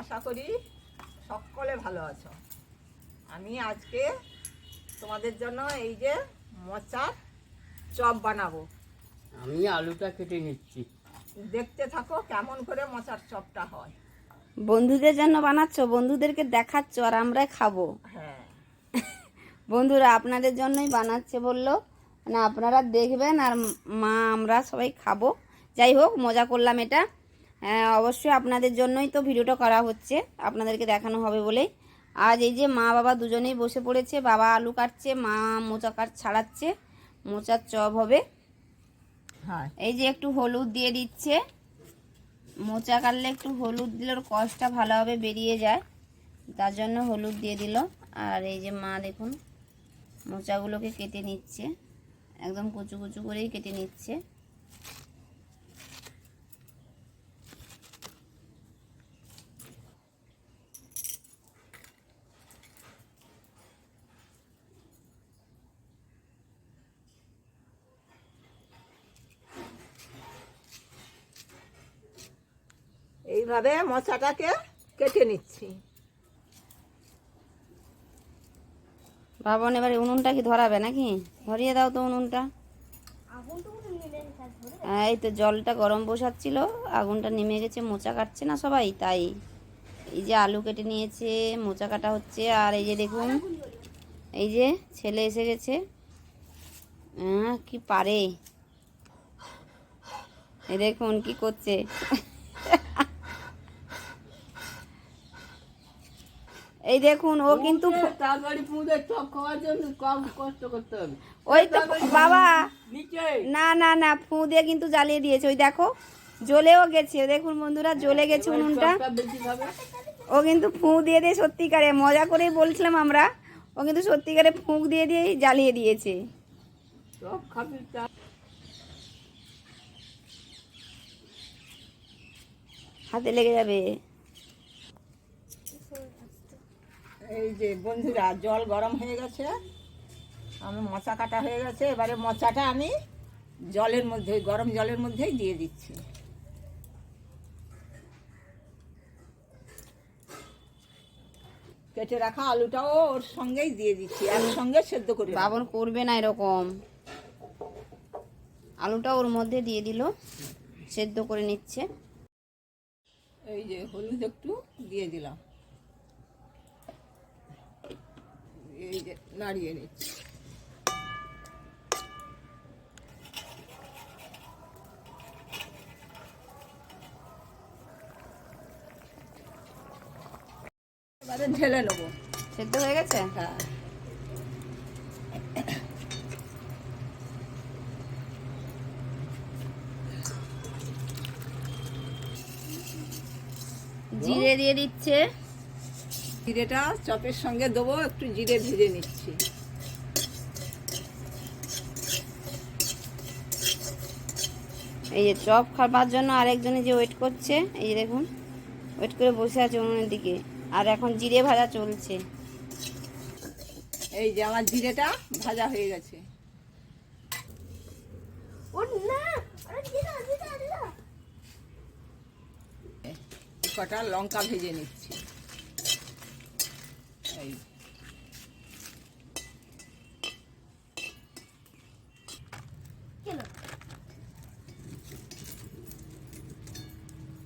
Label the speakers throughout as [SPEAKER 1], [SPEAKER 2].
[SPEAKER 1] আশা করি সকলে ভালো আছো। আমি আজকে তোমাদের জন্য এই যে মোচার চপ বানাবো।
[SPEAKER 2] আমি আলুটা কেটে নিচ্ছি।
[SPEAKER 1] দেখতে থাকো কেমন করে মোচার চপটা হয়।
[SPEAKER 3] বন্ধুদের জন্য বানাচ্ছ বন্ধুদেরকে দেখাচ্ছ আর আমরা খাব।
[SPEAKER 1] হ্যাঁ।
[SPEAKER 3] বন্ধুরা আপনাদের জন্যই বানাচ্ছে বলল। মানে আপনারা দেখবেন আর মা আমরা সবাই খাব। যাই হোক মজা করলাম এটা। হ্যাঁ, অবশ্যই আপনাদের জন্যই তো ভিডিওটা করা হচ্ছে। আপনাদেরকে দেখানো হবে বলেই। আজ এই যে মা বাবা দুজনেই বসে পড়েছে বাবা আলু কাটছে মা মোচা কাট ছাড়াচ্ছে মোচার চপ হবে।
[SPEAKER 1] হ্যাঁ।
[SPEAKER 3] এই যে একটু হলুদ দিয়ে দিচ্ছে। মোচা কাটলে একটু হলুদ দিলে ওর কষটা ভালোভাবে বেরিয়ে যায়। তার জন্য হলুদ দিয়ে দিল। আর এই যে মা দেখুন মোচাগুলোকে কেটে নিচ্ছে। একদম কুচু কুচু করেই কেটে নিচ্ছে।
[SPEAKER 1] এইভাবে মোচাটাকে কেটে নিচ্ছি।
[SPEAKER 3] বাবন এবার উনুনটা কি ধরাবে নাকি? ধরিয়ে দাও তো উনুনটা। হ্যাঁ, এই তো জলটা গরম বসাচ্ছিল আগুনটা নেমে গেছে মোচা কাটছে না সবাই? তাই এই যে আলু কেটে নিয়েছে মোচা কাটা হচ্ছে আর এই যে দেখুন এই যে ছেলে এসে গেছে। কি পারে? এই দেখুন কি করছে? এই দেখুন ও কিন্তু ওই তো বাবা। না না না ফু দিয়ে কিন্তু জ্বালিয়ে দিয়েছে। ওই দেখো জ্বলেও গেছে। দেখুন বন্ধুরা জ্বলে গেছে উনুনটা। ও কিন্তু ফু দিয়ে দিয়ে সত্যিকারে মজা করেই বলছিলাম আমরা ও কিন্তু সত্যিকারে ফুঁক দিয়ে দিয়েই জ্বালিয়ে দিয়েছে। হাতে লেগে যাবে।
[SPEAKER 1] এই যে বন্ধুরা জল গরম হয়ে গেছে। আমি মোচা কাটা হয়ে গেছে। এবারে মোচাটা আমি জলের মধ্যে গরম জলের মধ্যেই দিয়ে দিচ্ছি। কেটে রাখা আলুটাও ওর সঙ্গেই দিয়ে দিচ্ছি একসঙ্গে সেদ্ধ করে।
[SPEAKER 3] বাবন করবে না এরকম। আলুটা ওর মধ্যে দিয়ে দিল সেদ্ধ করে নিচ্ছে।
[SPEAKER 1] এই যে হলুদ একটু দিয়ে দিলাম। এই যে নাড়িয়ে নিচ্ছি। এবারে ঢেলে নেব।
[SPEAKER 3] সেদ্ধ হয়ে গেছে?
[SPEAKER 1] হ্যাঁ।
[SPEAKER 3] জিরে দিয়ে দিচ্ছে।
[SPEAKER 1] জিরেটা চপের সঙ্গে দেবো একটু জিরে ভেজে নিচ্ছি।
[SPEAKER 3] এই যে চপ খাবার জন্য আরেকজনে যে ওয়েট করছে এই যে দেখুন ওয়েট করে বসে আছে উনুনের দিকে। আর এখন জিরে ভাজা চলছে।
[SPEAKER 1] এই যে আমার জিরেটা ভাজা হয়ে গেছে। কটা লঙ্কা ভেজে নিচ্ছি।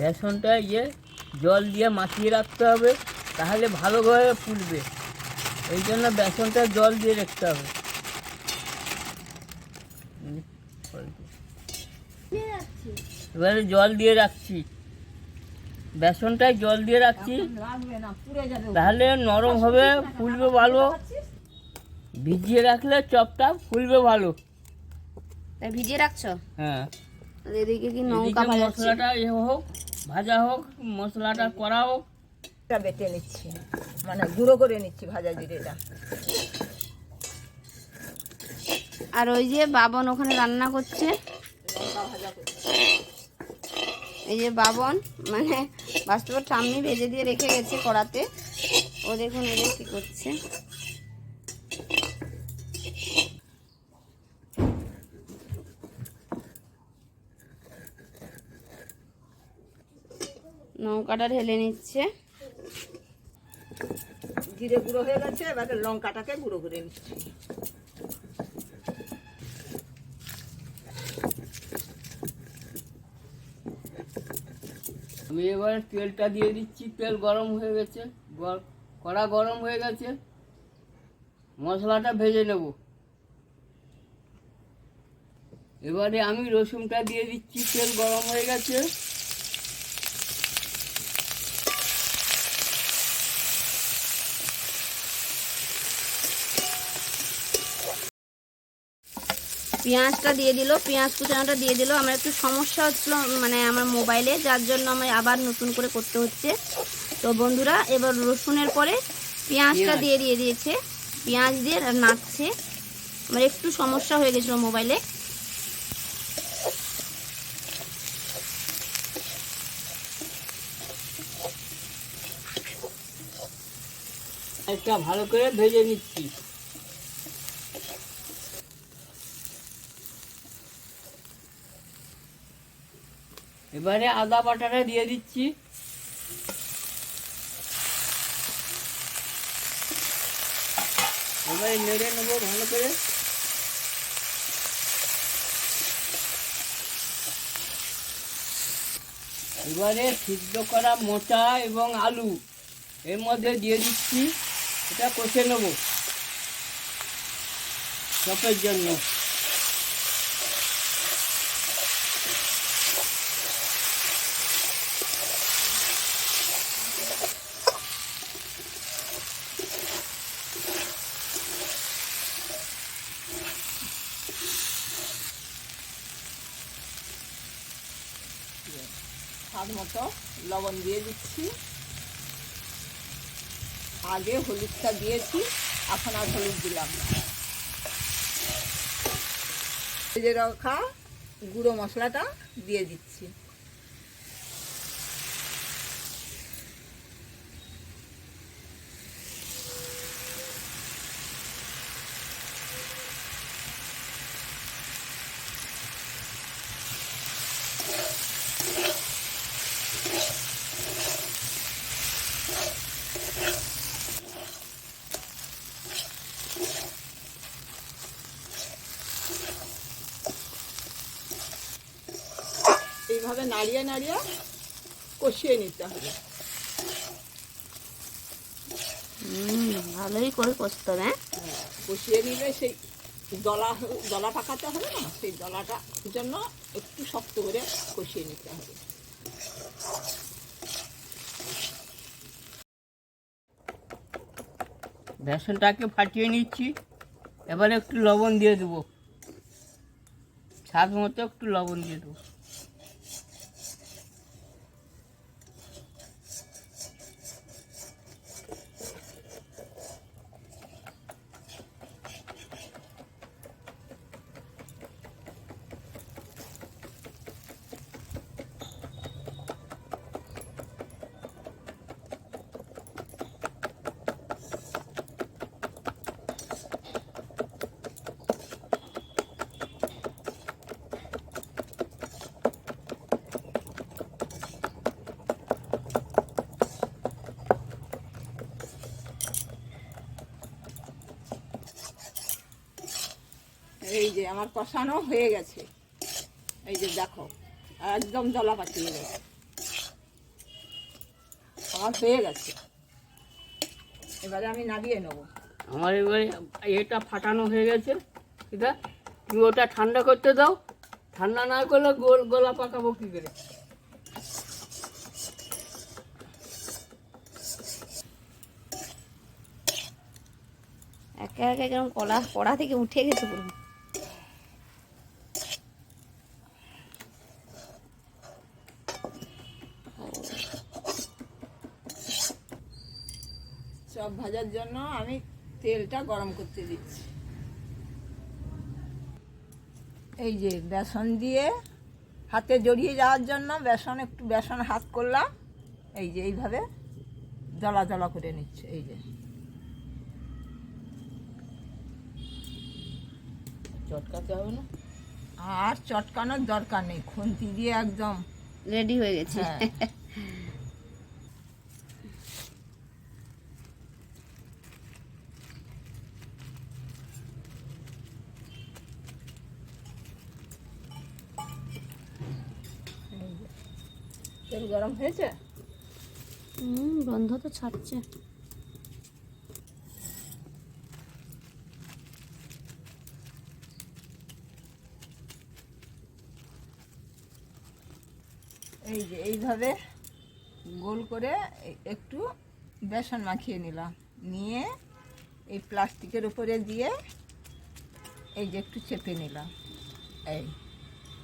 [SPEAKER 2] বেসনটা ইয়ে জল দিয়ে মাখিয়ে রাখতে হবে তাহলে ভালোভাবে ফুলবে। এই জন্য বেসনটা জল দিয়ে রাখতে হবে। এবারে জল দিয়ে রাখছি। বেসনটায় জল দিয়ে রাখছি। তাহলে নরম হবে ফুলবে ভালো। ভিজিয়ে রাখলে চপটা ফুলবে ভালো।
[SPEAKER 3] ভিজিয়ে রাখছো?
[SPEAKER 2] হ্যাঁ।
[SPEAKER 3] এদিকে কি ভাজাচ্ছে
[SPEAKER 2] মশলাটা এ হোক ভাজা হোক মশলাটা করা হোক।
[SPEAKER 1] এটা বেটে নিচ্ছি। মানে গুঁড়ো করে নিচ্ছি ভাজা জিরেটা।
[SPEAKER 3] আর ওই যে বাবন ওখানে রান্না করছে। এই যে বাবন মানে বাস্তবের ঠাম্মি ভেজে দিয়ে রেখে গেছে কড়াতে। ও দেখুন এদের কি করছে। নৌকাটা ঢেলে নিচ্ছে।
[SPEAKER 1] জিরে গুঁড়ো হয়ে গেছে এবারে লঙ্কাটাকে গুঁড়ো করে নিচ্ছি।
[SPEAKER 2] আমি এবার তেলটা দিয়ে দিচ্ছি তেল গরম হয়ে গেছে কড়া গরম হয়ে গেছে। মশলাটা ভেজে নেব। এবারে আমি রসুনটা দিয়ে দিচ্ছি তেল গরম হয়ে গেছে।
[SPEAKER 3] পেঁয়াজটা দিয়ে দিল পেঁয়াজ কুচানোটা দিয়ে দিল। আমার একটু সমস্যা হচ্ছিল মানে আমার মোবাইলে যার জন্য আমার আবার নতুন করে করতে হচ্ছে। তো বন্ধুরা এবার রসুনের পরে পেঁয়াজটা দিয়ে দিয়ে দিয়েছে। পেঁয়াজ দিয়ে আর নাচছে আমার একটু সমস্যা হয়ে গেছিল মোবাইলে।
[SPEAKER 2] একটা ভালো করে ভেজে নিচ্ছি। এবারে আদা বাটাটা দিয়ে দিচ্ছি। এবারে নেড়ে নেব ভালো করে। এবারে সিদ্ধ করা মোটা এবং আলু এর মধ্যে দিয়ে দিচ্ছি। এটা কষে নেব। চপের জন্য।
[SPEAKER 1] স্বাদ মতো লবণ দিয়ে দিচ্ছি। আগে হলুদটা দিয়েছি, এখন আর হলুদ দিলাম ভেজে রাখা গুঁড়ো মশলাটা দিয়ে দিচ্ছি এইভাবে নাড়িয়ে নাড়িয়ে কষিয়ে নিতে হবে।
[SPEAKER 3] হুম ভালোই করে কষতে হবে হ্যাঁ?
[SPEAKER 1] হ্যাঁ, কষিয়ে নিলে সেই দলা দলা পাকাতে হবে না সেই দলাটা জন্য একটু শক্ত করে কষিয়ে নিতে হবে।
[SPEAKER 2] বেসনটাকে ফাটিয়ে নিচ্ছি এবারে একটু লবণ দিয়ে দেবো। স্বাদ মতো একটু লবণ দিয়ে দেবো
[SPEAKER 1] এই যে আমার কষানো হয়ে গেছে। এই যে দেখো একদম দলা পাকিয়ে গেছে। আমার হয়ে গেছে। এবারে আমি নামিয়ে নেব।
[SPEAKER 2] আমার এবারে এটা ফাটানো হয়ে গেছে। এটা তুমি ওটা ঠান্ডা করতে দাও। ঠান্ডা না করলে গোল গলা পাকাবো কী করে?
[SPEAKER 3] একে একে কেমন কলা কড়া থেকে উঠে গেছে পুরো
[SPEAKER 1] চপ ভাজার জন্য আমি তেলটা গরম করতে দিচ্ছি। এই যে বেসন দিয়ে হাতে জড়িয়ে যাওয়ার জন্য বেসন একটু বেসন হাত করলাম। এই যে এইভাবে জলা জলা করে নিচ্ছে এই যে।
[SPEAKER 2] চটকাতে হবে না?
[SPEAKER 1] আর চটকানোর দরকার নেই খুন্তি দিয়ে একদম
[SPEAKER 3] রেডি হয়ে গেছে।
[SPEAKER 1] হ্যাঁ। তেল গরম হয়েছে?
[SPEAKER 3] হুম বন্ধ তো ছাড়ছে।
[SPEAKER 1] এই যে এইভাবে গোল করে একটু বেসন মাখিয়ে নিলাম। নিয়ে এই প্লাস্টিকের উপরে দিয়ে এই যে একটু চেপে নিলাম। এই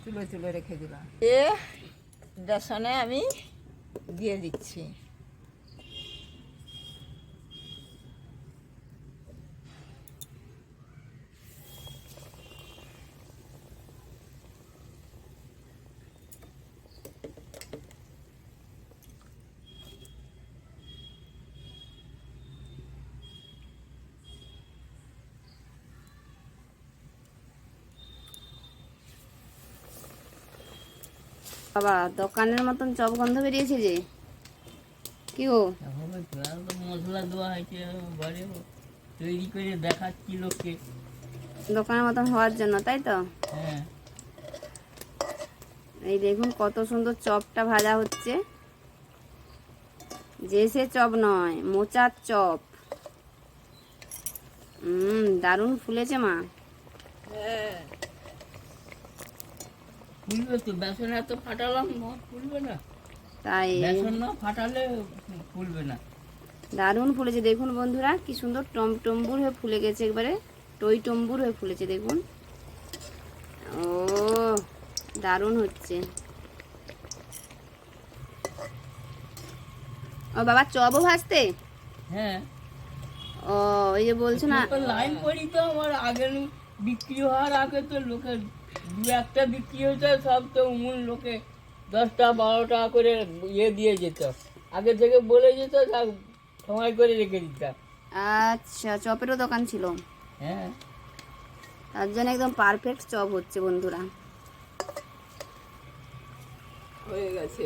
[SPEAKER 1] তুলে তুলে রেখে দিলাম। এ বেসনে আমি দিয়ে দিচ্ছি।
[SPEAKER 3] বাবা দোকানের মতন চপ গন্ধ বেরিয়েছে যে। কি
[SPEAKER 2] তো মশলা দেওয়া হয়েছে ঘরে তৈরি করে দেখাচ্ছি লোককে।
[SPEAKER 3] দোকানের মতন হওয়ার জন্য তাই তো?
[SPEAKER 2] হ্যাঁ।
[SPEAKER 3] এই দেখুন কত সুন্দর চপটা ভাজা হচ্ছে। যে সে চপ নয় মোচার চপ। হুম দারুণ ফুলেছে মা।
[SPEAKER 1] হ্যাঁ।
[SPEAKER 2] ফুলবে তো বেসন এত ফাটালাম না ফুলবে না।
[SPEAKER 3] তাই।
[SPEAKER 2] বেসন না ফাটালে ফুলবে না।
[SPEAKER 3] দারুণ ফুলেছে দেখুন বন্ধুরা কি সুন্দর টম টম্বুর হয়ে ফুলে গেছে একবারে টই টম্বুর হয়ে ফুলেছে দেখুন। ও দারুণ হচ্ছে। ও বাবা চপও ভাজতে?
[SPEAKER 2] হ্যাঁ।
[SPEAKER 3] ও ওই যে বলছো না
[SPEAKER 2] লাইন পড়ি তো আমার আগে বিক্রি হওয়ার আগে তো লোকের দু একটা বিক্রি হতো সব তো উমুল লোকে দশটা বারো টাকা করে ইয়ে দিয়ে যেত। আগে থেকে বলে যেত সময় করে রেখে দিতাম
[SPEAKER 3] আচ্ছা চপেরও দোকান ছিল?
[SPEAKER 2] হ্যাঁ।
[SPEAKER 3] তার জন্য একদম পারফেক্ট চপ হচ্ছে বন্ধুরা।
[SPEAKER 1] হয়ে গেছে।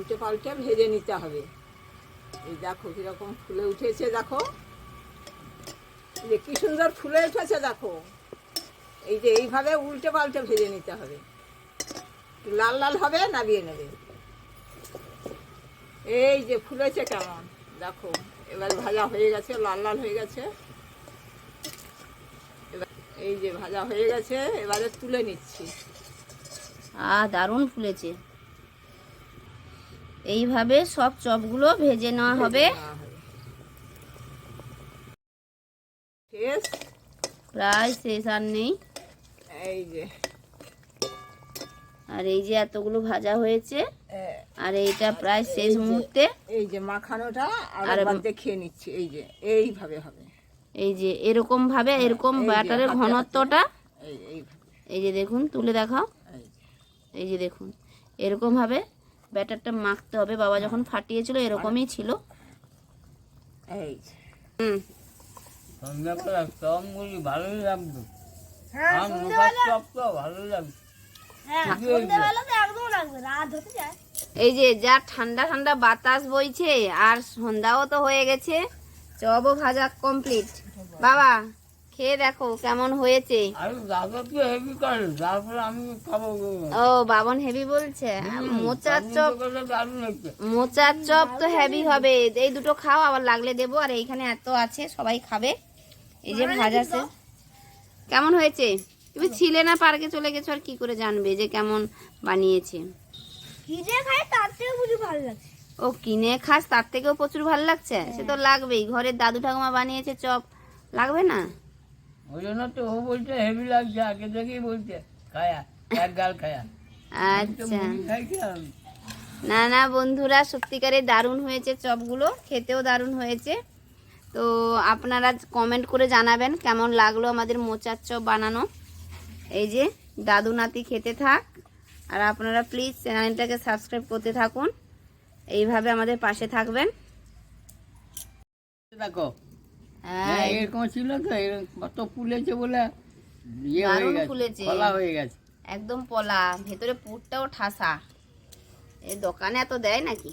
[SPEAKER 1] উল্টে পাল্টে ভেজে নিতে হবে। এই দেখো কীরকম ফুলে উঠেছে, দেখো। যে কি সুন্দর ফুলে উঠেছে, দেখো। এই যে এইভাবে উল্টে পাল্টে ভেজে নিতে হবে। লাল লাল হবে, নাবিয়ে নেবে। এই যে ফুলেছে কেমন, দেখো। এবার ভাজা হয়ে গেছে, লাল লাল হয়ে গেছে। এবার এই যে ভাজা হয়ে গেছে, এবারে তুলে নিচ্ছি।
[SPEAKER 3] আ দারুণ ফুলেছে। এইভাবে সব চপগুলো ভেজে নেওয়া হবে। প্রায় শেষ আর নেই।
[SPEAKER 1] এই যে।
[SPEAKER 3] আর এই যে এতগুলো ভাজা হয়েছে আর এইটা প্রায় শেষ মুহূর্তে।
[SPEAKER 1] এই যে মাখানোটা আর দেখিয়ে নিচ্ছি এই যে এইভাবে হবে।
[SPEAKER 3] এই যে এরকম ভাবে এরকম ব্যাটারের ঘনত্বটা।
[SPEAKER 1] এই
[SPEAKER 3] যে দেখুন তুলে দেখাও।
[SPEAKER 1] এই যে
[SPEAKER 3] দেখুন এরকম ভাবে ব্যাটারটা মাখতে হবে। বাবা যখন ফাটিয়েছিল এরকমই ছিল।
[SPEAKER 1] এই যে।
[SPEAKER 3] হুম।
[SPEAKER 2] সন্ধ্যাবেলা চপগুলি ভালোই লাগতো।
[SPEAKER 1] হ্যাঁ,
[SPEAKER 2] চপ তো লাগতো।
[SPEAKER 3] এই যে যা ঠান্ডা ঠান্ডা বাতাস বইছে আর সন্ধ্যাও তো হয়ে গেছে। চবও ভাজা কমপ্লিট বাবা খেয়ে দেখো কেমন হয়েছে।
[SPEAKER 2] আর দাদা তো হেভি করে তারপরে আমি খাব
[SPEAKER 3] ও বাবন হেভি বলছে। মোচার চপ মোচার চপ তো হেভি হবে। এই দুটো খাও আবার লাগলে দেবো। আর এইখানে এত আছে সবাই খাবে। এই যে ভাজা আছে কেমন হয়েছে? তুমি ছিলে না পার্কে চলে গেছো আর কি করে জানবে যে কেমন বানিয়েছে?
[SPEAKER 4] কিনে খাই তার থেকে বুঝি ভালো লাগছে।
[SPEAKER 3] ও কিনে খাস তার থেকেও প্রচুর ভালো লাগছে? সে তো লাগবেই। ঘরের দাদু ঠাকুমা বানিয়েছে চপ। লাগবে না?
[SPEAKER 2] ওই জন্য তো ও বলছে হেভি লাগছে আগে থেকেই বলছে খায়া এক গাল খায়া।
[SPEAKER 3] আচ্ছা। না না বন্ধুরা সত্যিকারে দারুণ হয়েছে চপগুলো খেতেও দারুণ হয়েছে। তো আপনারা কমেন্ট করে জানাবেন কেমন লাগল আমাদের মোচার চপ বানানো। এই যে দাদু নাতি খেতে থাক। আর আপনারা প্লিজ চ্যানেলটাকে সাবস্ক্রাইব করতে থাকুন। এইভাবে আমাদের পাশে থাকবেন।
[SPEAKER 2] দেখো
[SPEAKER 3] হ্যাঁ
[SPEAKER 2] হ্যাঁ এরকম ছিল তো এরকম কত ফুলেছে বলে ইয়ে হয়ে
[SPEAKER 3] দারুণ
[SPEAKER 2] গেছে
[SPEAKER 3] ফুলেছে।
[SPEAKER 2] হয়ে গেছে।
[SPEAKER 3] একদম পলা ভেতরে পুরটাও ঠাসা। এ দোকানে এত দেয় নাকি?